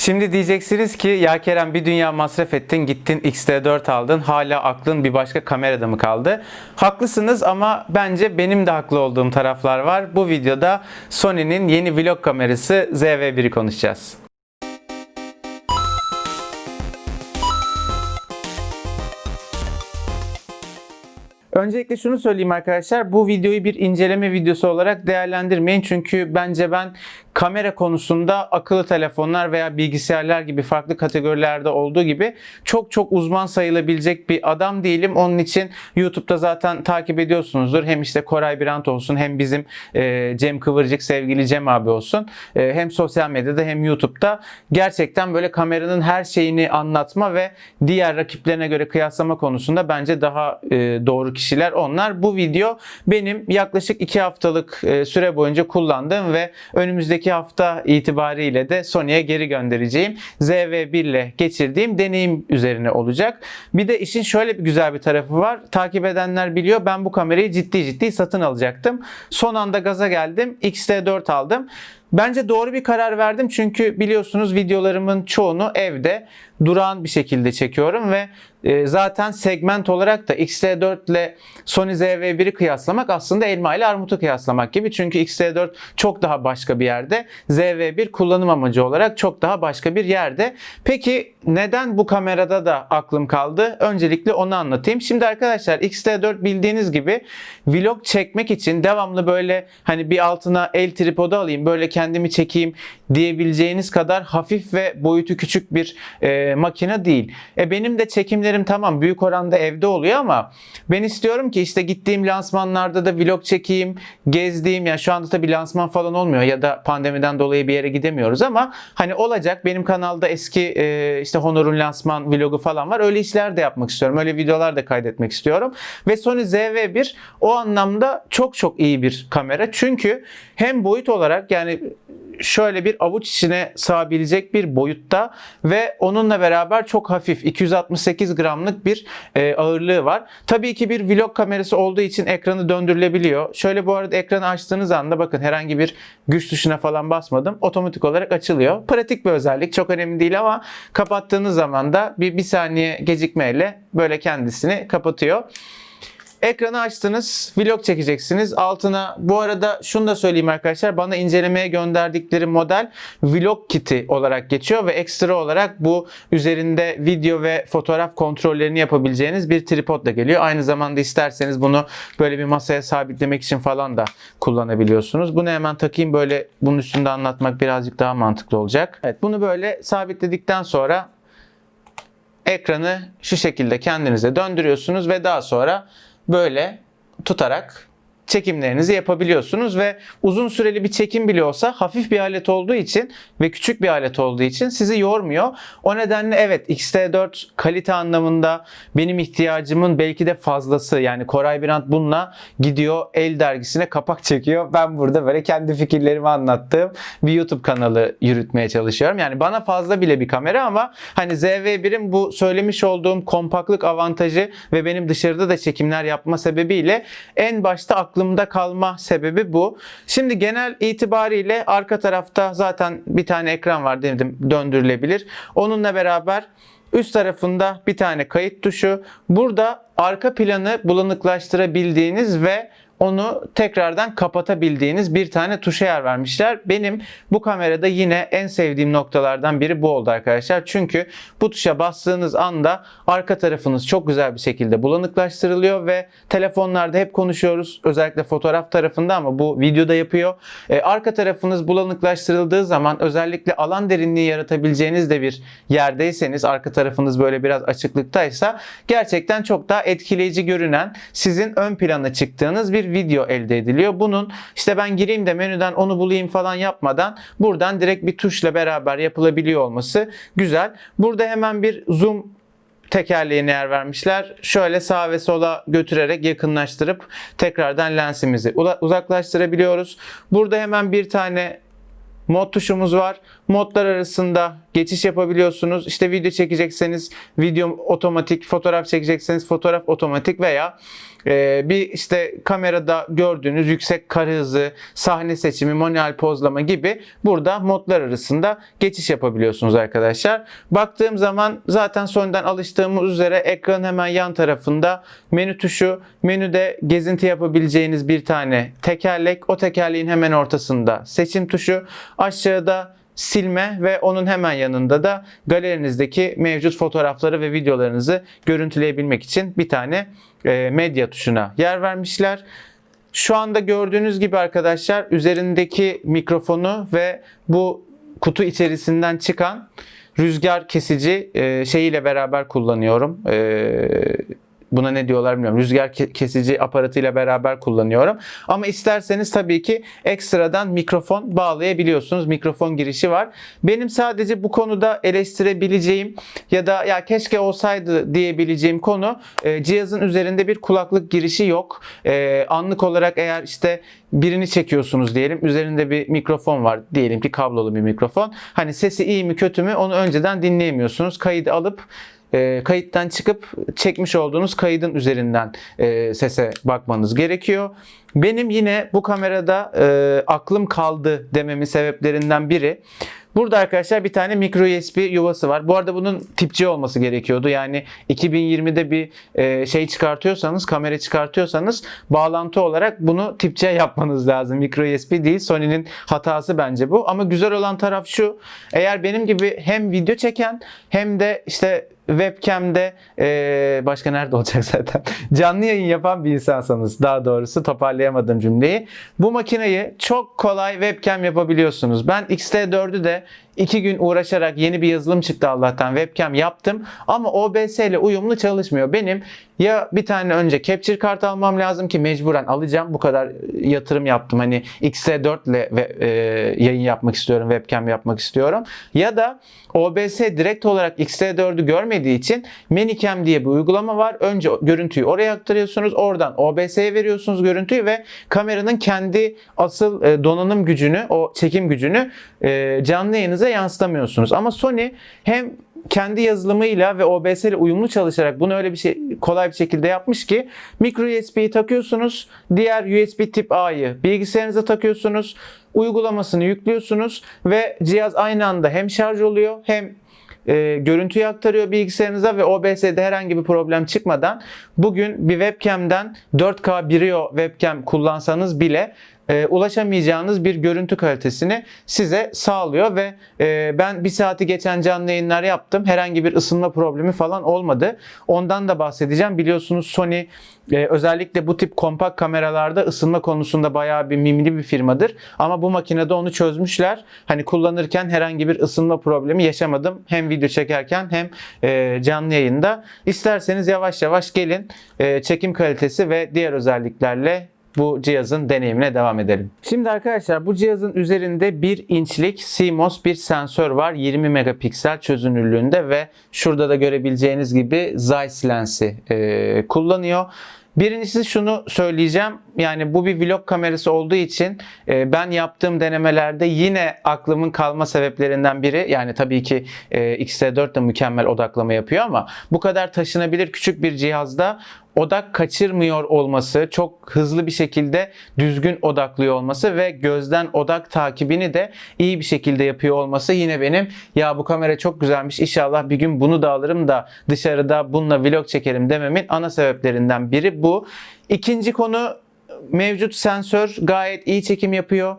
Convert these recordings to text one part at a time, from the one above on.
Şimdi diyeceksiniz ki ya Kerem bir dünya masraf ettin gittin X-T4 aldın hala aklın bir başka kamerada mı kaldı? Haklısınız ama bence benim de haklı olduğum taraflar var. Bu videoda Sony'nin yeni vlog kamerası ZV-1'i konuşacağız. Öncelikle şunu söyleyeyim arkadaşlar. Bu videoyu bir inceleme videosu olarak değerlendirmeyin. Çünkü bence ben kamera konusunda akıllı telefonlar veya bilgisayarlar gibi farklı kategorilerde olduğu gibi çok çok uzman sayılabilecek bir adam değilim. Onun için YouTube'da zaten takip ediyorsunuzdur. Hem işte Koray Birant olsun hem bizim e, Cem Kıvırcık sevgili Cem abi olsun. E, hem sosyal medyada hem YouTube'da gerçekten böyle kameranın her şeyini anlatma ve diğer rakiplerine göre kıyaslama konusunda bence daha e, doğru kişiler onlar. Bu video benim yaklaşık 2 haftalık e, süre boyunca kullandığım ve önümüzdeki hafta itibariyle de Sony'ye geri göndereceğim ZV1 ile geçirdiğim deneyim üzerine olacak. Bir de işin şöyle bir güzel bir tarafı var. Takip edenler biliyor ben bu kamerayı ciddi ciddi satın alacaktım. Son anda gaza geldim. X-T4 aldım. Bence doğru bir karar verdim çünkü biliyorsunuz videolarımın çoğunu evde durağan bir şekilde çekiyorum ve e, zaten segment olarak da X-T4 ile Sony ZV-1'i kıyaslamak aslında elma ile armutu kıyaslamak gibi. Çünkü X-T4 çok daha başka bir yerde. ZV-1 kullanım amacı olarak çok daha başka bir yerde. Peki neden bu kamerada da aklım kaldı? Öncelikle onu anlatayım. Şimdi arkadaşlar X-T4 bildiğiniz gibi vlog çekmek için devamlı böyle hani bir altına el tripodu alayım böyle kendimi çekeyim diyebileceğiniz kadar hafif ve boyutu küçük bir e, makine değil. E benim de çekimlerim tamam büyük oranda evde oluyor ama ben istiyorum ki işte gittiğim lansmanlarda da vlog çekeyim, gezdiğim yani şu anda tabii lansman falan olmuyor ya da pandemiden dolayı bir yere gidemiyoruz ama hani olacak benim kanalda eski e, işte Honor'un lansman vlogu falan var. Öyle işler de yapmak istiyorum. Öyle videolar da kaydetmek istiyorum. Ve Sony ZV-1 o anlamda çok çok iyi bir kamera. Çünkü hem boyut olarak yani şöyle bir avuç içine sığabilecek bir boyutta ve onunla beraber çok hafif 268 gramlık bir e, ağırlığı var. Tabii ki bir vlog kamerası olduğu için ekranı döndürülebiliyor. Şöyle bu arada ekranı açtığınız anda bakın herhangi bir güç tuşuna falan basmadım. Otomatik olarak açılıyor. Pratik bir özellik. Çok önemli değil ama kapattığınız zaman da bir, bir saniye gecikmeyle böyle kendisini kapatıyor. Ekranı açtınız, vlog çekeceksiniz. Altına bu arada şunu da söyleyeyim arkadaşlar. Bana incelemeye gönderdikleri model vlog kiti olarak geçiyor ve ekstra olarak bu üzerinde video ve fotoğraf kontrollerini yapabileceğiniz bir tripod da geliyor. Aynı zamanda isterseniz bunu böyle bir masaya sabitlemek için falan da kullanabiliyorsunuz. Bunu hemen takayım böyle bunun üstünde anlatmak birazcık daha mantıklı olacak. Evet bunu böyle sabitledikten sonra ekranı şu şekilde kendinize döndürüyorsunuz ve daha sonra böyle tutarak çekimlerinizi yapabiliyorsunuz ve uzun süreli bir çekim bile olsa hafif bir alet olduğu için ve küçük bir alet olduğu için sizi yormuyor. O nedenle evet X-T4 kalite anlamında benim ihtiyacımın belki de fazlası. Yani Koray Birant bununla gidiyor El dergisine kapak çekiyor. Ben burada böyle kendi fikirlerimi anlattığım bir YouTube kanalı yürütmeye çalışıyorum. Yani bana fazla bile bir kamera ama hani ZV-1'in bu söylemiş olduğum kompaktlık avantajı ve benim dışarıda da çekimler yapma sebebiyle en başta aklımda kalma sebebi bu. Şimdi genel itibariyle arka tarafta zaten bir tane ekran var dedim döndürülebilir. Onunla beraber üst tarafında bir tane kayıt tuşu. Burada arka planı bulanıklaştırabildiğiniz ve onu tekrardan kapatabildiğiniz bir tane tuşa yer vermişler. Benim bu kamerada yine en sevdiğim noktalardan biri bu oldu arkadaşlar. Çünkü bu tuşa bastığınız anda arka tarafınız çok güzel bir şekilde bulanıklaştırılıyor ve telefonlarda hep konuşuyoruz. Özellikle fotoğraf tarafında ama bu videoda yapıyor. Ee, arka tarafınız bulanıklaştırıldığı zaman özellikle alan derinliği yaratabileceğiniz de bir yerdeyseniz arka tarafınız böyle biraz açıklıktaysa gerçekten çok daha etkileyici görünen sizin ön plana çıktığınız bir video elde ediliyor. Bunun işte ben gireyim de menüden onu bulayım falan yapmadan buradan direkt bir tuşla beraber yapılabiliyor olması güzel. Burada hemen bir zoom tekerleğine yer vermişler. Şöyle sağa ve sola götürerek yakınlaştırıp tekrardan lensimizi uzaklaştırabiliyoruz. Burada hemen bir tane mod tuşumuz var. Modlar arasında geçiş yapabiliyorsunuz. İşte video çekecekseniz video otomatik, fotoğraf çekecekseniz fotoğraf otomatik veya e, bir işte kamerada gördüğünüz yüksek kare hızı, sahne seçimi, manuel pozlama gibi burada modlar arasında geçiş yapabiliyorsunuz arkadaşlar. Baktığım zaman zaten sonradan alıştığımız üzere ekranın hemen yan tarafında menü tuşu, menüde gezinti yapabileceğiniz bir tane tekerlek, o tekerleğin hemen ortasında seçim tuşu, aşağıda silme ve onun hemen yanında da galerinizdeki mevcut fotoğrafları ve videolarınızı görüntüleyebilmek için bir tane e, medya tuşuna yer vermişler. Şu anda gördüğünüz gibi arkadaşlar üzerindeki mikrofonu ve bu kutu içerisinden çıkan rüzgar kesici e, şeyiyle beraber kullanıyorum. Buna ne diyorlar bilmiyorum. Rüzgar ke- kesici aparatıyla beraber kullanıyorum. Ama isterseniz tabii ki ekstradan mikrofon bağlayabiliyorsunuz. Mikrofon girişi var. Benim sadece bu konuda eleştirebileceğim ya da ya keşke olsaydı diyebileceğim konu e, cihazın üzerinde bir kulaklık girişi yok. E, anlık olarak eğer işte birini çekiyorsunuz diyelim. Üzerinde bir mikrofon var. Diyelim ki kablolu bir mikrofon. Hani sesi iyi mi kötü mü onu önceden dinleyemiyorsunuz. Kaydı alıp e, kayıttan çıkıp çekmiş olduğunuz kaydın üzerinden e, sese bakmanız gerekiyor. Benim yine bu kamerada e, aklım kaldı dememin sebeplerinden biri Burada arkadaşlar bir tane micro USB yuvası var. Bu arada bunun tip olması gerekiyordu. Yani 2020'de bir e, şey çıkartıyorsanız, kamera çıkartıyorsanız bağlantı olarak bunu tip C yapmanız lazım. Micro USB değil. Sony'nin hatası bence bu. Ama güzel olan taraf şu. Eğer benim gibi hem video çeken hem de işte webcam'de e, başka nerede olacak zaten canlı yayın yapan bir insansanız daha doğrusu toparlayamadım cümleyi. Bu makineyi çok kolay webcam yapabiliyorsunuz. Ben X-T4'ü de iki gün uğraşarak yeni bir yazılım çıktı Allah'tan webcam yaptım ama OBS ile uyumlu çalışmıyor. Benim ya bir tane önce capture kart almam lazım ki mecburen alacağım. Bu kadar yatırım yaptım. Hani X-T4 ile ve, e, yayın yapmak istiyorum, webcam yapmak istiyorum. Ya da OBS direkt olarak X-T4'ü görmediği için Manicam diye bir uygulama var. Önce görüntüyü oraya aktarıyorsunuz. Oradan OBS'ye veriyorsunuz görüntüyü ve kameranın kendi asıl e, donanım gücünü, o çekim gücünü e, canlı yayınıza yansıtamıyorsunuz. Ama Sony hem kendi yazılımıyla ve OBS ile uyumlu çalışarak bunu öyle bir şey kolay bir şekilde yapmış ki micro USB'yi takıyorsunuz. Diğer USB tip A'yı bilgisayarınıza takıyorsunuz. Uygulamasını yüklüyorsunuz ve cihaz aynı anda hem şarj oluyor hem e, görüntüyü aktarıyor bilgisayarınıza ve OBS'de herhangi bir problem çıkmadan bugün bir webcam'den 4K Brio webcam kullansanız bile e, ulaşamayacağınız bir görüntü kalitesini size sağlıyor ve e, ben bir saati geçen canlı yayınlar yaptım. Herhangi bir ısınma problemi falan olmadı. Ondan da bahsedeceğim. Biliyorsunuz Sony e, özellikle bu tip kompakt kameralarda ısınma konusunda bayağı bir mimli bir firmadır. Ama bu makinede onu çözmüşler. Hani kullanırken herhangi bir ısınma problemi yaşamadım. Hem video çekerken hem e, canlı yayında. İsterseniz yavaş yavaş gelin e, çekim kalitesi ve diğer özelliklerle bu cihazın deneyimine devam edelim. Şimdi arkadaşlar bu cihazın üzerinde 1 inçlik CMOS bir sensör var. 20 megapiksel çözünürlüğünde ve şurada da görebileceğiniz gibi Zeiss lensi e, kullanıyor. Birincisi şunu söyleyeceğim. Yani bu bir vlog kamerası olduğu için e, ben yaptığım denemelerde yine aklımın kalma sebeplerinden biri yani tabii ki e, X-T4 de mükemmel odaklama yapıyor ama bu kadar taşınabilir küçük bir cihazda odak kaçırmıyor olması, çok hızlı bir şekilde düzgün odaklıyor olması ve gözden odak takibini de iyi bir şekilde yapıyor olması yine benim ya bu kamera çok güzelmiş inşallah bir gün bunu da alırım da dışarıda bununla vlog çekerim dememin ana sebeplerinden biri bu. İkinci konu mevcut sensör gayet iyi çekim yapıyor.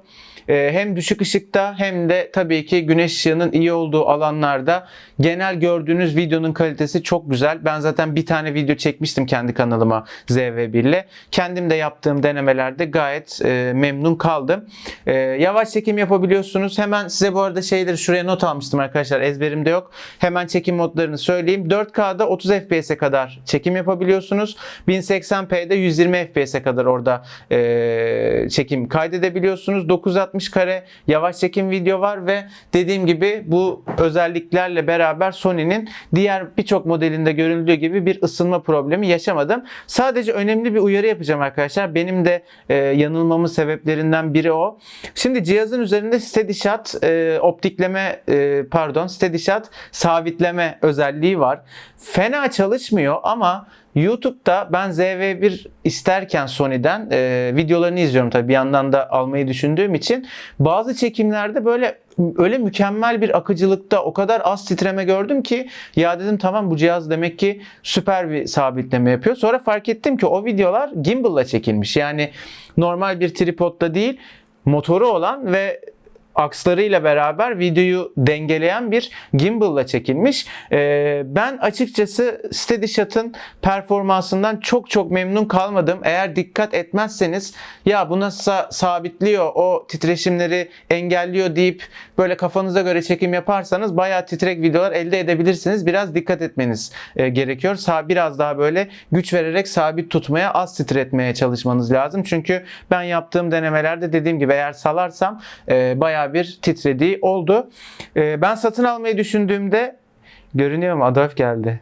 Ee, hem düşük ışıkta hem de tabii ki güneş ışığının iyi olduğu alanlarda genel gördüğünüz videonun kalitesi çok güzel. Ben zaten bir tane video çekmiştim kendi kanalıma ZV1 ile. Kendim de yaptığım denemelerde gayet e, memnun kaldım. E, yavaş çekim yapabiliyorsunuz. Hemen size bu arada şeyleri şuraya not almıştım arkadaşlar. Ezberimde yok. Hemen çekim modlarını söyleyeyim. 4K'da 30 FPS'e kadar çekim yapabiliyorsunuz. 1080p'de 120 FPS'e kadar orada e, çekim kaydedebiliyorsunuz. 960 kare yavaş çekim video var ve dediğim gibi bu özelliklerle beraber Sony'nin diğer birçok modelinde görüldüğü gibi bir ısınma problemi yaşamadım. Sadece önemli bir uyarı yapacağım arkadaşlar. Benim de e, yanılmamın sebeplerinden biri o. Şimdi cihazın üzerinde Steady Shot e, optikleme e, pardon Steady Shot sabitleme özelliği var. Fena çalışmıyor ama YouTube'da ben ZV1 isterken Sony'den e, videolarını izliyorum tabii bir yandan da almayı düşündüğüm için bazı çekimlerde böyle öyle mükemmel bir akıcılıkta o kadar az titreme gördüm ki ya dedim tamam bu cihaz demek ki süper bir sabitleme yapıyor. Sonra fark ettim ki o videolar gimbal'la çekilmiş. Yani normal bir tripodda değil motoru olan ve akslarıyla beraber videoyu dengeleyen bir gimbal'la çekilmiş. Ee, ben açıkçası Steady Shot'ın performansından çok çok memnun kalmadım. Eğer dikkat etmezseniz ya bu nasıl sabitliyor o titreşimleri engelliyor deyip böyle kafanıza göre çekim yaparsanız bayağı titrek videolar elde edebilirsiniz. Biraz dikkat etmeniz e, gerekiyor. Sağ biraz daha böyle güç vererek sabit tutmaya, az titretmeye çalışmanız lazım. Çünkü ben yaptığım denemelerde dediğim gibi eğer salarsam e, bayağı bir titrediği oldu. E, ben satın almayı düşündüğümde görünüyor mu? Adolf geldi.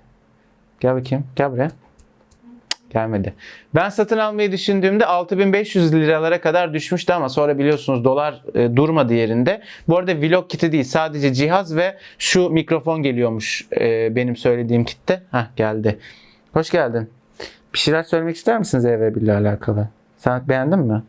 Gel bakayım. Gel buraya. Gelmedi. Ben satın almayı düşündüğümde 6500 liralara kadar düşmüştü ama sonra biliyorsunuz dolar e, durmadı yerinde. Bu arada vlog kiti değil sadece cihaz ve şu mikrofon geliyormuş e, benim söylediğim kitte. Hah geldi. Hoş geldin. Bir şeyler söylemek ister misiniz EV1 ile alakalı? Sen beğendin mi?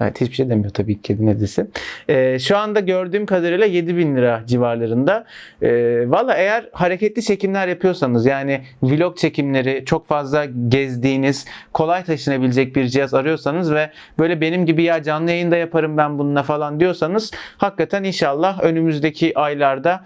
Evet hiçbir şey demiyor tabii kedi ne desin. Ee, şu anda gördüğüm kadarıyla 7000 lira civarlarında. Ee, Valla eğer hareketli çekimler yapıyorsanız yani vlog çekimleri çok fazla gezdiğiniz kolay taşınabilecek bir cihaz arıyorsanız ve böyle benim gibi ya canlı yayında yaparım ben bununla falan diyorsanız hakikaten inşallah önümüzdeki aylarda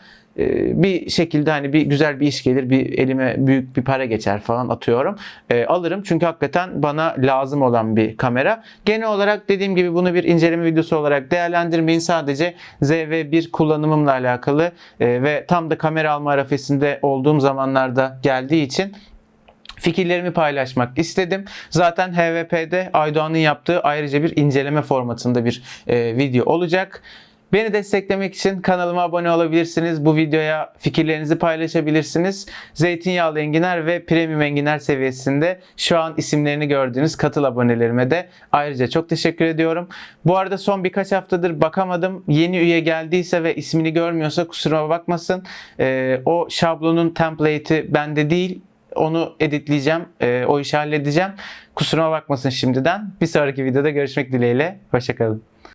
bir şekilde hani bir güzel bir iş gelir, bir elime büyük bir para geçer falan atıyorum. E, alırım çünkü hakikaten bana lazım olan bir kamera. Genel olarak dediğim gibi bunu bir inceleme videosu olarak değerlendirmeyin. Sadece ZV1 kullanımımla alakalı e, ve tam da kamera alma arifesinde olduğum zamanlarda geldiği için fikirlerimi paylaşmak istedim. Zaten HVP'de Aydoğan'ın yaptığı ayrıca bir inceleme formatında bir e, video olacak. Beni desteklemek için kanalıma abone olabilirsiniz. Bu videoya fikirlerinizi paylaşabilirsiniz. Zeytinyağlı enginar ve premium enginar seviyesinde şu an isimlerini gördüğünüz katıl abonelerime de ayrıca çok teşekkür ediyorum. Bu arada son birkaç haftadır bakamadım. Yeni üye geldiyse ve ismini görmüyorsa kusuruma bakmasın. Ee, o şablonun template'i bende değil. Onu editleyeceğim. Ee, o işi halledeceğim. Kusuruma bakmasın şimdiden. Bir sonraki videoda görüşmek dileğiyle. Hoşçakalın.